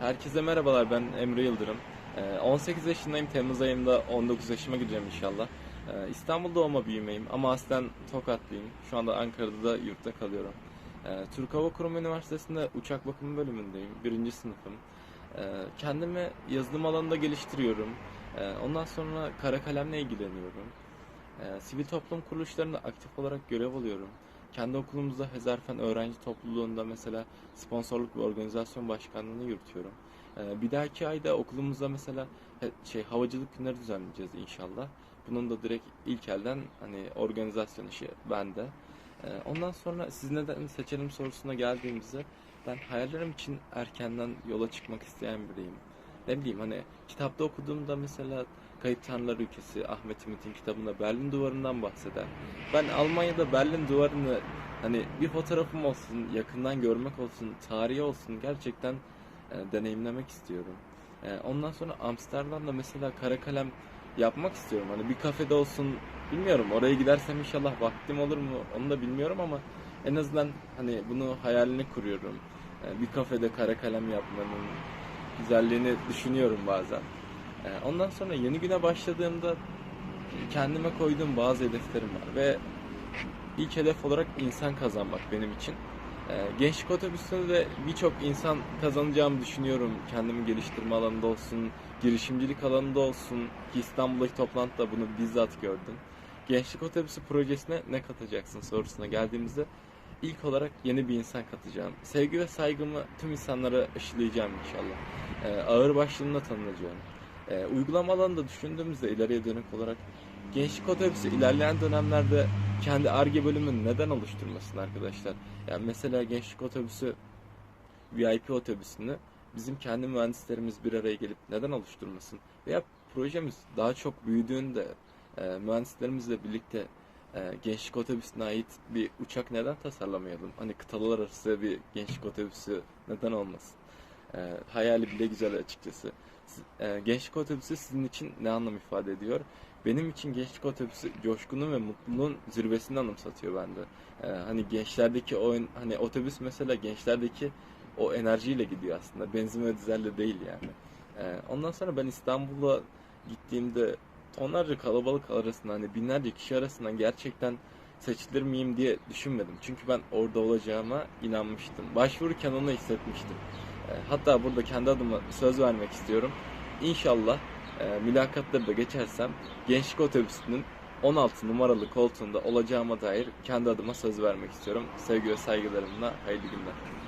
Herkese merhabalar ben Emre Yıldırım. Ee, 18 yaşındayım. Temmuz ayında 19 yaşıma gireceğim inşallah. Ee, İstanbul doğma büyümeyim ama aslen Tokatlıyım. Şu anda Ankara'da da yurtta kalıyorum. Ee, Türk Hava Kurumu Üniversitesi'nde uçak bakımı bölümündeyim. Birinci sınıfım. Ee, Kendimi yazılım alanında geliştiriyorum. Ee, Ondan sonra kara kalemle ilgileniyorum. Ee, Sivil toplum kuruluşlarında aktif olarak görev alıyorum. Kendi okulumuzda Hezarfen Öğrenci Topluluğu'nda mesela sponsorluk ve organizasyon başkanlığını yürütüyorum. Ee, bir dahaki ayda okulumuzda mesela şey havacılık günleri düzenleyeceğiz inşallah. Bunun da direkt ilk elden hani organizasyon işi bende. Ee, ondan sonra siz neden seçelim sorusuna geldiğimizde ben hayallerim için erkenden yola çıkmak isteyen biriyim. Ne bileyim hani kitapta okuduğumda mesela Kayıp Tanrılar Ülkesi Ahmet Ümit'in kitabında Berlin Duvarı'ndan bahseder. Ben Almanya'da Berlin Duvarı'nı hani bir fotoğrafım olsun, yakından görmek olsun, tarihi olsun gerçekten e, deneyimlemek istiyorum. E, ondan sonra Amsterdam'da mesela kara kalem yapmak istiyorum. Hani bir kafede olsun bilmiyorum. Oraya gidersem inşallah vaktim olur mu onu da bilmiyorum ama en azından hani bunu hayalini kuruyorum. E, bir kafede kara kalem yapmanın güzelliğini düşünüyorum bazen. E, ondan sonra yeni güne başladığımda kendime koyduğum bazı hedeflerim var ve ilk hedef olarak insan kazanmak benim için. Ee, Gençlik otobüsünde de birçok insan kazanacağımı düşünüyorum. Kendimi geliştirme alanında olsun, girişimcilik alanında olsun ki İstanbul'daki toplantıda bunu bizzat gördüm. Gençlik otobüsü projesine ne katacaksın sorusuna geldiğimizde ilk olarak yeni bir insan katacağım. Sevgi ve saygımı tüm insanlara aşılayacağım inşallah. Ee, ağır başlığımla tanınacağım. Ee, uygulama alanında düşündüğümüzde ileriye dönük olarak Gençlik otobüsü ilerleyen dönemlerde kendi ARGE bölümünü neden oluşturmasın arkadaşlar? Yani mesela gençlik otobüsü VIP otobüsünü bizim kendi mühendislerimiz bir araya gelip neden oluşturmasın? Veya projemiz daha çok büyüdüğünde e, mühendislerimizle birlikte e, gençlik otobüsüne ait bir uçak neden tasarlamayalım? Hani kıtalar arası bir gençlik otobüsü neden olmasın? E, hayali bile güzel açıkçası. E, gençlik otobüsü sizin için ne anlam ifade ediyor? Benim için gençlik otobüsü coşkunun ve mutluluğun zirvesini anımsatıyor bende. Ee, hani gençlerdeki o hani otobüs mesela gençlerdeki o enerjiyle gidiyor aslında. Benzin ve dizelle değil yani. Ee, ondan sonra ben İstanbul'a gittiğimde tonlarca kalabalık arasında hani binlerce kişi arasından gerçekten seçilir miyim diye düşünmedim. Çünkü ben orada olacağıma inanmıştım. Başvururken onu hissetmiştim. Ee, hatta burada kendi adıma söz vermek istiyorum. İnşallah e, mülakatları da geçersem gençlik otobüsünün 16 numaralı koltuğunda olacağıma dair kendi adıma söz vermek istiyorum. Sevgi ve saygılarımla hayırlı günler.